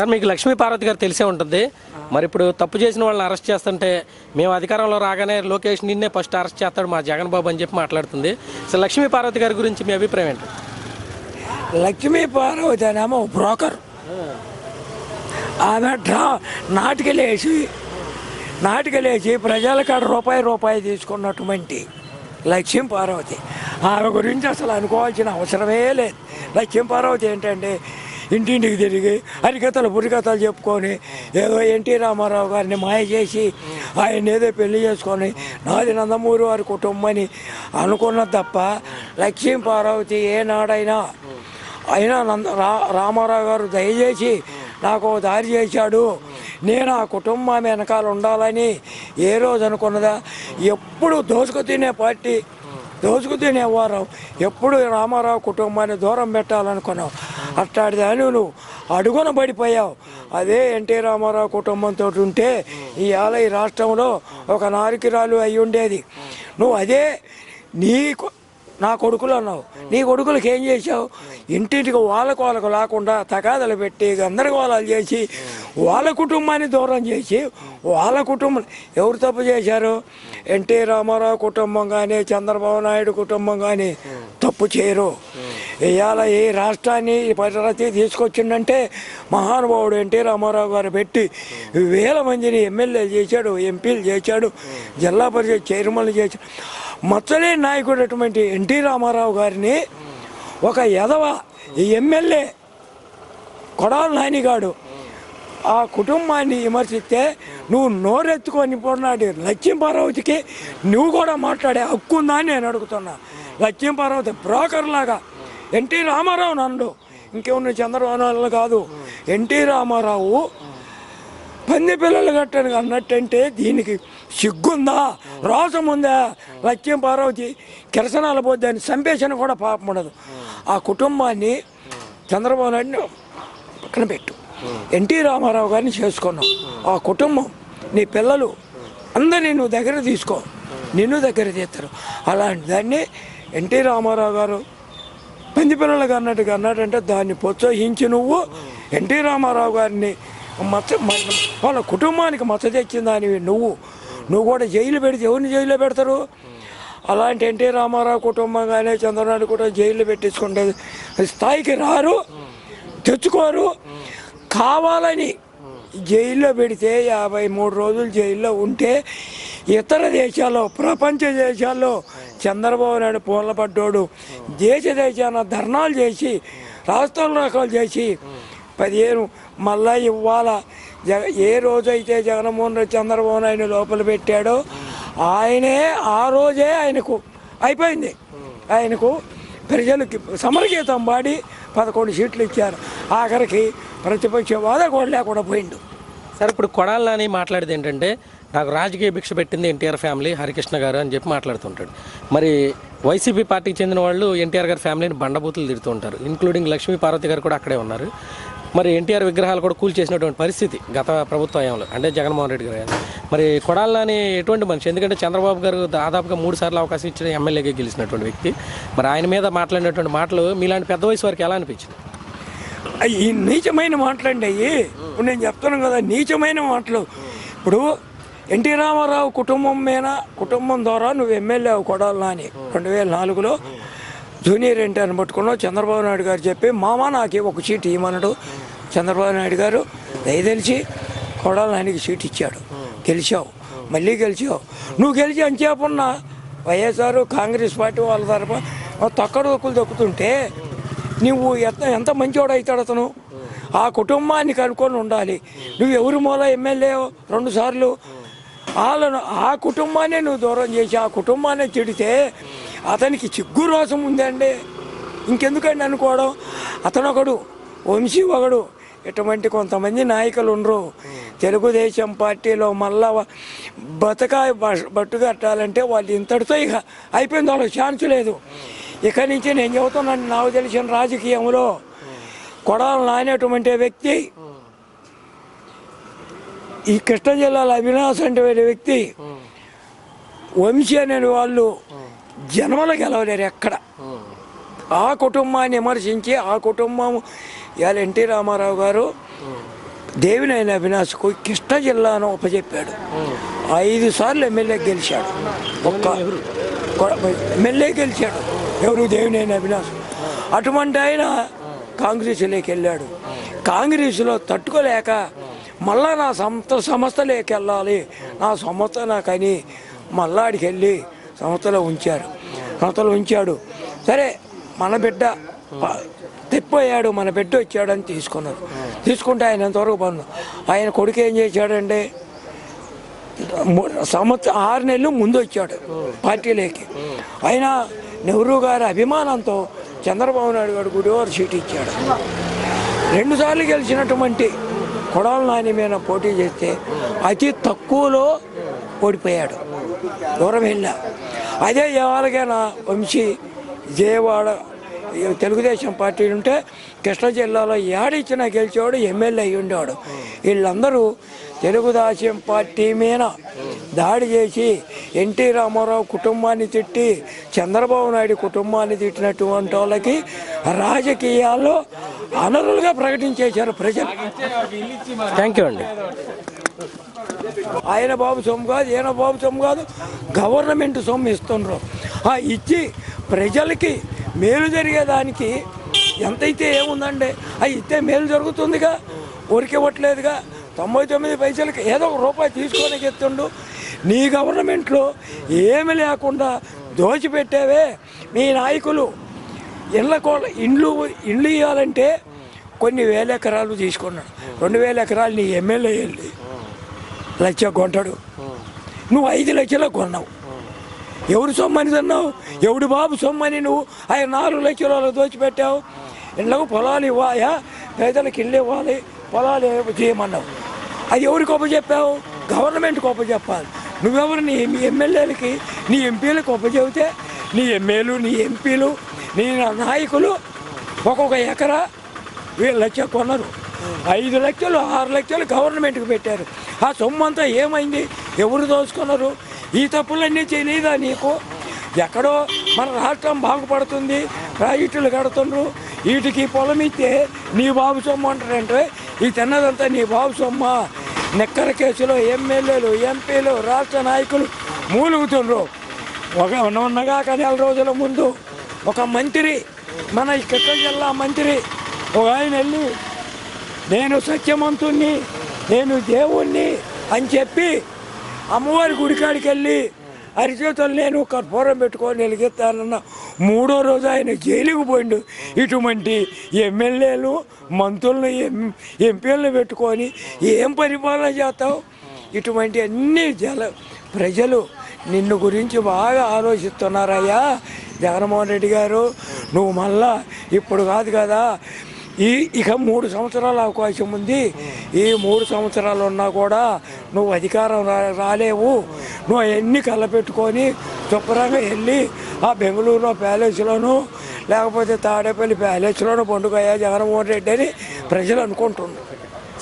Sir మీకు లక్ష్మీ పార్వతి గారు తెలిసే ఉంటుంది. మరి ఇప్పుడు తప్పు చేసిన వాళ్ళని అరెస్ట్ చేస్తుంటే మేము అధికారంలో రాగానే లోకేష్ నిన్నే ఫస్ట్ అరెస్ట్ చేస్తాడు మా జగన్ బాబు అని చెప్పి మాట్లాడుతుంది. సార్ లక్ష్మీ పార్వతి గారి గురించి మీ అభిప్రాయం ఏంటి? లక్ష్మీ పార్వతి అనేమో బ్రోకర్. ఆమె డ్రా నాటికలేసి నాటికలేసి ప్రజల కాడ రూపాయి రూపాయి తీసుకున్నటువంటి లక్ష్మీ పార్వతి. ఆమె గురించి అసలు అనుకోవాల్సిన అవసరమే లేదు. లక్ష్మీ పార్వతి ఏంటంటే ఇంటింటికి తిరిగి హరికథలు బురికథలు చెప్పుకొని ఏదో ఎన్టీ రామారావు గారిని మాయ చేసి ఆయన ఏదో పెళ్ళి చేసుకొని నాది నందమూరి వారి కుటుంబం అని అనుకున్న తప్ప లక్ష్మీ పార్వతి ఏనాడైనా అయినా నంద రా రామారావు గారు దయచేసి నాకు దారి చేశాడు. నేను ఆ కుటుంబం వెనకాల ఉండాలని ఏ రోజు అనుకున్నదా? ఎప్పుడు దోసుకు తినే పార్టీ దోసుకు తినేవారు ఎప్పుడు రామారావు కుటుంబాన్ని దూరం పెట్టాలనుకున్నాం. అట్టాడిదాని నువ్వు అడుగున పడిపోయావు. అదే ఎన్టీ రామారావు కుటుంబంతో ఉంటే ఈ ఈ రాష్ట్రంలో ఒక నారికిరాలు అయి ఉండేది నువ్వు అదే నీ నా కొడుకులు అన్నావు. నీ కొడుకులకి ఏం చేశావు? ఇంటింటికి వాళ్ళకు వాళ్ళకు లేకుండా తగాదలు పెట్టి గందరగోళాలు చేసి వాళ్ళ కుటుంబాన్ని దూరం చేసి వాళ్ళ కుటుంబం ఎవరు తప్పు చేశారు? ఎన్టీ రామారావు కుటుంబం కానీ చంద్రబాబు నాయుడు కుటుంబం కానీ తప్పు చేయరు. ఇవాళ ఈ రాష్ట్రాన్ని ఈ పరిస్థితి తీసుకొచ్చిందంటే మహానుభావుడు ఎన్టీ రామారావు గారు పెట్టి వేల మందిని ఎమ్మెల్యేలు చేశాడు ఎంపీలు చేశాడు జిల్లా పరిషత్ చైర్మన్లు చేశాడు. మచ్చలే నాయకుడు అటువంటి ఎన్టీ రామారావు గారిని ఒక ఎదవ ఎమ్మెల్యే కొడాల నానిగాడు ఆ కుటుంబాన్ని విమర్శిస్తే నువ్వు నోరెత్తుకొని పోనాడు లక్ష్మీపార్వతికి నువ్వు కూడా మాట్లాడే హక్కు ఉందా? నేను అడుగుతున్నా. లక్ష్మీపార్వతి బ్రోకర్ లాగా ఎన్టీ రామారావు నన్ను ఇంకేమన్నా చంద్రబాబు కాదు ఎన్టీ రామారావు పంది పిల్లలు కట్టను అన్నట్టంటే దీనికి సిగ్గుందా? రోసం ఉందా లక్ష్యం పార్వతి కిరసనాల పోద్దాన్ని సంపేషణ కూడా పాపం ఉండదు. ఆ కుటుంబాన్ని చంద్రబాబు నాయుడిని పక్కన పెట్టు. ఎన్టీ రామారావు గారిని చేసుకున్నావు. ఆ కుటుంబం నీ పిల్లలు అందరినీ నువ్వు దగ్గర తీసుకో. నిన్ను దగ్గర తీస్తారు. అలాంటి దాన్ని ఎన్టీ రామారావు గారు పంది పిల్లలకు అన్నట్టుగా అన్నాడంటే దాన్ని ప్రోత్సహించి నువ్వు ఎన్టీ రామారావు గారిని మచ్చ వాళ్ళ కుటుంబానికి మచ్చ తెచ్చిందానివి నువ్వు నువ్వు కూడా జైలు పెడితే ఎవరిని జైల్లో పెడతారు? అలాంటి ఎన్టీ రామారావు కుటుంబం కానీ చంద్రనాయుడు కూడా జైల్లో పెట్టించుకుంటే స్థాయికి రారు తెచ్చుకోరు. కావాలని జైల్లో పెడితే యాభై మూడు రోజులు జైల్లో ఉంటే ఇతర దేశాల్లో ప్రపంచ దేశాల్లో చంద్రబాబు నాయుడు పూల పడ్డోడు దేశ దేశాన ధర్నాలు చేసి రాష్ట్రాలు చేసి పదిహేను మళ్ళా ఇవాళ జగ ఏ రోజైతే జగన్మోహన్ రెడ్డి చంద్రబాబు నాయుడు లోపల పెట్టాడో ఆయనే ఆ రోజే ఆయనకు అయిపోయింది. ఆయనకు ప్రజలకి సమరగీతం పాడి పదకొండు సీట్లు ఇచ్చారు. ఆఖరికి ప్రతిపక్ష వాద కూడా లేకుండా పోయిండు. సార్ ఇప్పుడు కొడాలని మాట్లాడేది ఏంటంటే నాకు రాజకీయ భిక్ష పెట్టింది ఎన్టీఆర్ ఫ్యామిలీ హరికృష్ణ గారు అని చెప్పి మాట్లాడుతుంటాడు. మరి వైసీపీ పార్టీకి చెందిన వాళ్ళు ఎన్టీఆర్ గారి ఫ్యామిలీని బండబూతులు తిడుతూ ఉంటారు. ఇంక్లూడింగ్ లక్ష్మీ పార్వతి గారు కూడా అక్కడే ఉన్నారు. మరి ఎన్టీఆర్ విగ్రహాలు కూడా కూల్ చేసినటువంటి పరిస్థితి గత ప్రభుత్వ హయాంలో అంటే జగన్మోహన్ రెడ్డి గారు మరి కొడాలని ఎటువంటి మనిషి ఎందుకంటే చంద్రబాబు గారు దాదాపుగా మూడు సార్లు అవకాశం ఇచ్చిన ఎమ్మెల్యేగా గెలిచినటువంటి వ్యక్తి. మరి ఆయన మీద మాట్లాడినటువంటి మాటలు మీలాంటి పెద్ద వయసు వారికి ఎలా అనిపించింది? అయ్యి ఈ నీచమైన మాటలండి అయ్యి. ఇప్పుడు నేను చెప్తున్నాను కదా నీచమైన మాటలు. ఇప్పుడు ఎన్టీ రామారావు కుటుంబం మీద కుటుంబం ద్వారా నువ్వు ఎమ్మెల్యే కొడాలని రెండు వేల నాలుగులో. జూనియర్ ఎన్టీఆర్ని పట్టుకున్నావు? చంద్రబాబు నాయుడు గారు చెప్పి మామ నాకు ఒక సీట్ ఇవ్వమన్నాడు. చంద్రబాబు నాయుడు గారు దయదలిచి కొడాలి నానికి సీట్ ఇచ్చాడు. గెలిచావు. మళ్ళీ గెలిచావు. నువ్వు గెలిచి అంచేపున్నా వైఎస్ఆర్ కాంగ్రెస్ పార్టీ వాళ్ళ తరఫున తొక్కడు దొక్కులు దొక్కుతుంటే నువ్వు ఎంత ఎంత మంచివాడు అవుతాడు అతను? ఆ కుటుంబాన్ని కనుక్కొని ఉండాలి. నువ్వు ఎవరి మూల ఎమ్మెల్యే? రెండుసార్లు వాళ్ళను ఆ కుటుంబాన్ని నువ్వు దూరం చేసి ఆ కుటుంబాన్ని తిడితే అతనికి చిగ్గు రోసం ఉందండి. ఇంకెందుకండి అనుకోవడం? అతను ఒకడు వంశీ ఒకడు. ఇటువంటి కొంతమంది నాయకులు ఉండరు. తెలుగుదేశం పార్టీలో మళ్ళా బతకాయ బట్టు కట్టాలంటే వాళ్ళు ఇంతటితో ఇక అయిపోయింది. వాళ్ళకి ఛాన్స్ లేదు. ఇక నుంచి నేను చెబుతున్నాను నాకు తెలిసిన రాజకీయంలో కొడాలి నానేటువంటి వ్యక్తి ఈ కృష్ణా జిల్లాలో అవినాశ్ అంటే వ్యక్తి వంశీ అనే వాళ్ళు జన్మలు గెలవలేరు ఎక్కడ. ఆ కుటుంబాన్ని విమర్శించి ఆ కుటుంబం ఇవాళ ఎన్టీ రామారావు గారు దేవినేని అవినాష్కు కృష్ణా జిల్లాను ఉపజెప్పాడు ఐదు సార్లు ఎమ్మెల్యే గెలిచాడు. ఒక్క ఎమ్మెల్యే గెలిచాడు. ఎవరు? దేవినేని అవినాష్. అటువంటి ఆయన కాంగ్రెస్లోకి వెళ్ళాడు. కాంగ్రెస్లో తట్టుకోలేక మళ్ళా నా సంస్థ సంస్థలోకి వెళ్ళాలి. నా సంస్థ నాకని మళ్ళా ఆడికి వెళ్ళి సంస్థలో ఉంచారు. సంస్థలో ఉంచాడు. సరే మన బిడ్డ తిప్పయ్యాడు మన బిడ్డ వచ్చాడని తీసుకున్నారు. తీసుకుంటే ఆయన ఎంతవరకు పన్ను ఆయన కొడుకు ఏం చేశాడంటే సంవత్సరం ఆరు నెలలు ముందు వచ్చాడు పార్టీలోకి. ఆయన నెహ్రూ గారి అభిమానంతో చంద్రబాబు నాయుడు గారు గుడివారు సీట్ ఇచ్చాడు. రెండుసార్లు గెలిచినటువంటి కొడాల నాని మీద పోటీ చేస్తే అతి తక్కువలో ఓడిపోయాడు. దూరం వెళ్ళా. అదే ఎవాళకైనా వంశీ విజయవాడ తెలుగుదేశం పార్టీ ఉంటే కృష్ణా జిల్లాలో ఏడిచ్చినా గెలిచేవాడు ఎమ్మెల్యే అయి ఉండేవాడు. వీళ్ళందరూ తెలుగుదేశం పార్టీ మీద దాడి చేసి ఎన్టీ రామారావు కుటుంబాన్ని తిట్టి చంద్రబాబు నాయుడు కుటుంబాన్ని తిట్టినటువంటి వాళ్ళకి రాజకీయాల్లో అనరులుగా ప్రకటించేశారు ప్రజలు. థ్యాంక్ యూ అండి. ఆయన బాబు సొమ్ము కాదు ఈయన బాబు సొమ్ము కాదు గవర్నమెంట్ సొమ్ము ఇస్తుండ్రు. ఆ ఇచ్చి ప్రజలకి మేలు జరిగేదానికి ఎంతైతే ఏముందండి అది ఇస్తే మేలు జరుగుతుందిగా ఊరికివ్వట్లేదుగా తొంభై తొమ్మిది పైసలకి ఏదో ఒక రూపాయి తీసుకొని ఎత్తుండు నీ గవర్నమెంట్లో ఏమి లేకుండా దోచిపెట్టావే. మీ నాయకులు ఇళ్ళ కోళ్ళ ఇండ్లు ఇండ్లు ఇవ్వాలంటే కొన్ని వేల ఎకరాలు తీసుకున్నాడు. రెండు వేల ఎకరాలు నీ ఎమ్మెల్యే వెళ్ళి లక్ష కొంటాడు. నువ్వు ఐదు లక్షలు కొన్నావు. ఎవరు సొమ్మని తిన్నావు? ఎవడు బాబు సొమ్మని నువ్వు? ఆయన నాలుగు లక్షల వాళ్ళకి దోచిపెట్టావు. ఇళ్ళకు పొలాలు ఇవ్వాయా పేదలకు ఇల్లు ఇవ్వాలి. పొలాలు చేయమన్నావు. అది ఎవరికి గొప్ప చెప్పావు గవర్నమెంట్ గొప్ప చెప్పాలి నువ్వెవరు? నీ ఎమ్మెల్యేలకి నీ ఎంపీలకు ఒప్ప చెబితే నీ ఎమ్మెల్యేలు నీ ఎంపీలు నీ నాయకులు ఒక్కొక్క ఎకరా వీళ్ళు లక్ష కొన్నారు. ఐదు లక్షలు ఆరు లక్షలు గవర్నమెంట్కి పెట్టారు. ఆ సొమ్ము అంతా ఏమైంది? ఎవరు దోచుకున్నారు? ఈ తప్పులన్నీ తెలియదా నీకు? ఎక్కడో మన రాష్ట్రం బాగుపడుతుంది ప్రాజెక్టులు కడుతుండ్రు వీటికి పొలం ఇస్తే నీ బాబు సొమ్ము అంటారంటే ఈ తిన్నదంతా నీ బాబు సొమ్మ. నెక్కర కేసులో ఎమ్మెల్యేలు ఎంపీలు రాష్ట్ర నాయకులు మూలుగుతుండ్రు ఒక ఉన్నగాక నెల రోజుల ముందు ఒక మంత్రి మన ఈ జిల్లా మంత్రి ఒక ఆయన వెళ్ళి నేను సత్యవంతుణ్ణి నేను దేవుణ్ణి అని చెప్పి అమ్మవారి గుడికాడికి వెళ్ళి అరిచేతులు నేను కర్పూరం పెట్టుకొని వెలిగిస్తానన్న మూడో రోజు ఆయన జైలుకు పోయిండు. ఇటువంటి ఎమ్మెల్యేలు మంత్రులను ఎం ఎంపీలను పెట్టుకొని ఏం పరిపాలన చేస్తావు? ఇటువంటి అన్ని జల ప్రజలు నిన్ను గురించి బాగా ఆలోచిస్తున్నారయ్యా. జగన్మోహన్ రెడ్డి గారు నువ్వు మళ్ళా ఇప్పుడు కాదు కదా ఈ ఇక మూడు సంవత్సరాల అవకాశం ఉంది. ఈ మూడు సంవత్సరాలు ఉన్నా కూడా నువ్వు అధికారం రా రాలేవు. నువ్వు అవన్నీ కళ్ళపెట్టుకొని శుభ్రంగా వెళ్ళి ఆ బెంగళూరులో ప్యాలెస్లోను లేకపోతే తాడేపల్లి ప్యాలెస్లోను పండుగ జగన్మోహన్ రెడ్డి అని ప్రజలు అనుకుంటున్నారు.